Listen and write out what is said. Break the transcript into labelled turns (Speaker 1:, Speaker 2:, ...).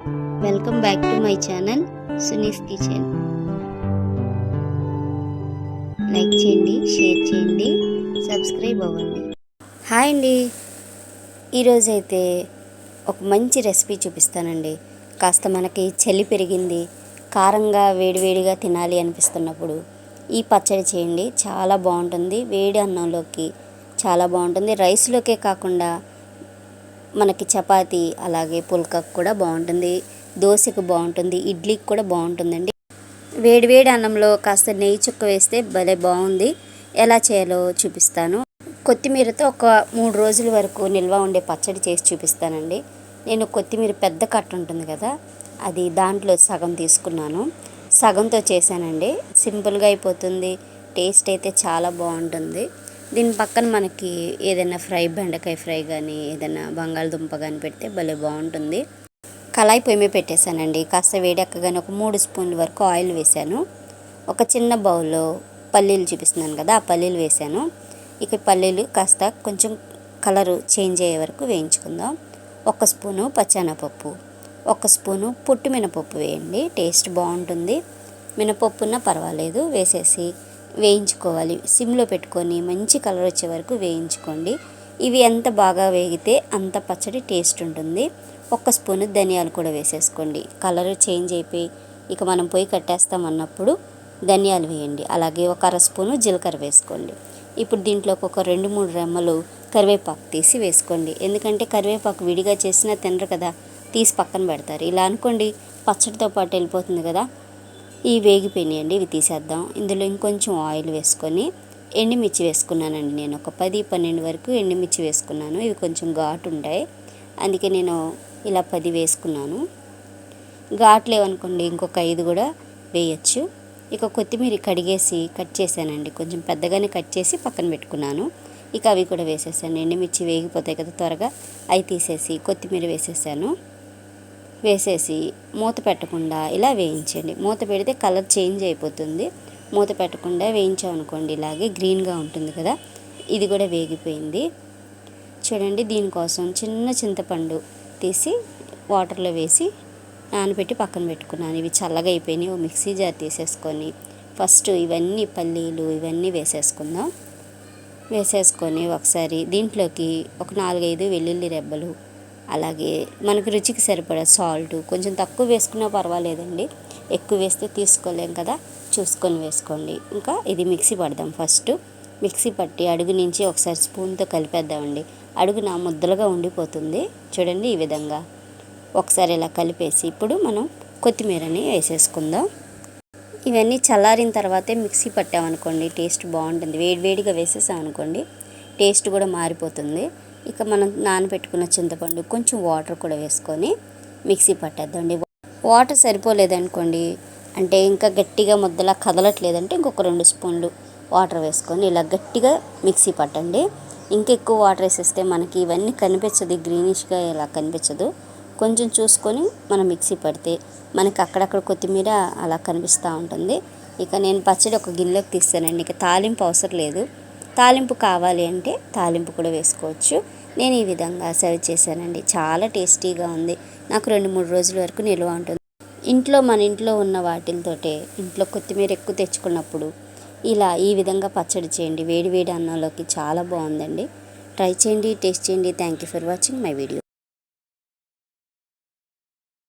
Speaker 1: Welcome back to my channel Suni's kitchen like చేయండి share చేయండి subscribe అవ్వండి. Hi అండి. ఈరోజైతే ఒక మంచి రెసిపీ చూపిస్తానండి. కాస్త మనకి చలి పెరిగింది కారంగా వేడివేడిగా తినాలి అనిపిస్తున్నప్పుడు ఈ పచ్చడి చేయండి. చాలా బాగుంటుంది. వేడి అన్నంలోకి చాలా బాగుంటుంది. రైస్లోకే కాకుండా మనకి చపాతీ అలాగే పుల్కకు కూడా బాగుంటుంది దోశకు బాగుంటుంది ఇడ్లీకి కూడా బాగుంటుందండి. వేడివేడి అన్నంలో కాస్త నెయ్యి చుక్క వేస్తే భలే బాగుంది. ఎలా చేయాలో చూపిస్తాను. కొత్తిమీరతో ఒక మూడు రోజుల వరకు నిల్వ ఉండే పచ్చడి చేసి చూపిస్తానండి. నేను కొత్తిమీర పెద్ద కట్ట ఉంటుంది కదా అది దాంట్లో సగం తీసుకున్నాను. సగంతో చేశానండి. సింపుల్గా అయిపోతుంది. టేస్ట్ అయితే చాలా బాగుంటుంది. దీని పక్కన మనకి ఏదైనా ఫ్రై బెండకాయ ఫ్రై కానీ ఏదైనా బంగాళదుంప కానీ పెడితే భలే బాగుంటుంది. కళాయి పొయ్యి మీద పెట్టేశానండి. కాస్త వేడెక్కగానే ఒక మూడు స్పూన్ల వరకు ఆయిల్ వేశాను. ఒక చిన్న బౌల్లో పల్లీలు చూపిస్తున్నాను కదా ఆ పల్లీలు వేశాను. ఇక పల్లీలు కాస్త కొంచెం కలరు చేంజ్ అయ్యే వరకు వేయించుకుందాం. ఒక స్పూను పచ్చెనపప్పు ఒక స్పూను పుట్టు మినపప్పు వేయండి టేస్ట్ బాగుంటుంది. మినపప్పున్న పర్వాలేదు వేసేసి వేయించుకోవాలి. సిమ్లో పెట్టుకొని మంచి కలర్ వచ్చే వరకు వేయించుకోండి. ఇవి ఎంత బాగా వేగితే అంత పచ్చడి టేస్ట్ ఉంటుంది. ఒక్క స్పూను ధనియాలు కూడా వేసేసుకోండి. కలర్ చేంజ్ అయిపోయి ఇక మనం పొయ్యి కట్టేస్తాం అన్నప్పుడు ధనియాలు వేయండి. అలాగే ఒక అర స్పూను జీలకర్ర వేసుకోండి. ఇప్పుడు దీంట్లోకి ఒక రెండు మూడు రెమ్మలు కరివేపాకు తీసి వేసుకోండి. ఎందుకంటే కరివేపాకు విడిగా చేసినా తినరు కదా తీసి పక్కన పెడతారు. ఇలా అనుకోండి పచ్చడితో పాటు వెళ్ళిపోతుంది కదా ఈ వేగిపోయినాయండి ఇవి తీసేద్దాం. ఇందులో ఇంకొంచెం ఆయిల్ వేసుకొని ఎండుమిర్చి వేసుకున్నానండి నేను. ఒక పది పన్నెండు వరకు ఎండుమిర్చి వేసుకున్నాను. ఇవి కొంచెం ఘాటు ఉంటాయి అందుకే నేను ఇలా పది వేసుకున్నాను. ఘాటు లేవనుకోండి ఇంకొక ఐదు కూడా వేయచ్చు. ఇక కొత్తిమీర కడిగేసి కట్ చేశానండి. కొంచెం పెద్దగానే కట్ చేసి పక్కన పెట్టుకున్నాను. ఇక అవి కూడా వేసేసాను. ఎండుమిర్చి వేగిపోతాయి కదా త్వరగా. అవి తీసేసి కొత్తిమీర వేసేసాను. వేసేసి మూత పెట్టకుండా ఇలా వేయించండి. మూత పెడితే కలర్ చేంజ్ అయిపోతుంది. మూత పెట్టకుండా వేయించామనుకోండి ఇలాగే గ్రీన్గా ఉంటుంది కదా ఇది కూడా వేగిపోయింది. చూడండి దీనికోసం చిన్న చింతపండు తీసి వాటర్లో వేసి నానబెట్టి పక్కన పెట్టుకున్నాను. ఇవి చల్లగా అయిపోయినాయి ఓ మిక్సీ జార్ తీసేసుకొని ఫస్ట్ ఇవన్నీ పల్లీలు ఇవన్నీ వేసేసుకుందాం. వేసేసుకొని ఒకసారి దీంట్లోకి ఒక నాలుగైదు వెల్లుల్లి రెబ్బలు అలాగే మనకు రుచికి సరిపడా సాల్ట్ కొంచెం తక్కువ వేసుకున్నా పర్వాలేదండి. ఎక్కువ వేస్తే తీసుకోలేం కదా చూసుకొని వేసుకోండి. ఇంకా ఇది మిక్సీ పడదాం ఫస్ట్. మిక్సీ పట్టి అడుగు నుంచి ఒకసారి స్పూన్తో కలిపేద్దామండి. అడుగు నా ముద్దలుగా ఉండిపోతుంది. చూడండి ఈ విధంగా. ఒకసారి ఇలా కలిపేసి ఇప్పుడు మనం కొత్తిమీరని వేసేసుకుందాం. ఇవన్నీ చల్లారిన తర్వాతే మిక్సీ పట్టామనుకోండి టేస్ట్ బాగుంటుంది. వేడివేడిగా వేసేసామనుకోండి టేస్ట్ కూడా మారిపోతుంది. ఇక మనం నానబెట్టుకున్న చింతపండు కొంచెం వాటర్ కూడా వేసుకొని మిక్సీ పట్టేద్దండి. వాటర్ సరిపోలేదనుకోండి అంటే ఇంకా గట్టిగా ముద్దలా కదలట్లేదంటే ఇంకొక రెండు స్పూన్లు వాటర్ వేసుకొని ఇలా గట్టిగా మిక్సీ పట్టండి. ఇంకా ఎక్కువ వాటర్ వేసేస్తే మనకి ఇవన్నీ కనిపించదు గ్రీనిష్గా ఇలా కనిపించదు. కొంచెం చూసుకొని మనం మిక్సీ పడితే మనకి అక్కడక్కడ కొత్తిమీర అలా కనిపిస్తూ ఉంటుంది. ఇక నేను పచ్చడి ఒక గిన్నెలోకి తీస్తానండి ఇక తాలింపు అవసరం లేదు. తాలింపు కావాలి అంటే తాలింపు కూడా వేసుకోవచ్చు. నేను ఈ విధంగా సర్వ్ చేశానండి. చాలా టేస్టీగా ఉంది. నాకు రెండు మూడు రోజుల వరకు నిల్వ ఉంటుంది. ఇంట్లో మన ఇంట్లో ఉన్న వాటితోటే ఇంట్లో కొత్తిమీర ఎక్కువ తెచ్చుకున్నప్పుడు ఇలా ఈ విధంగా పచ్చడి చేయండి. వేడి వేడి అన్నంలోకి చాలా బాగుందండి. ట్రై చేయండి టేస్ట్ చేయండి. Thank you for watching my video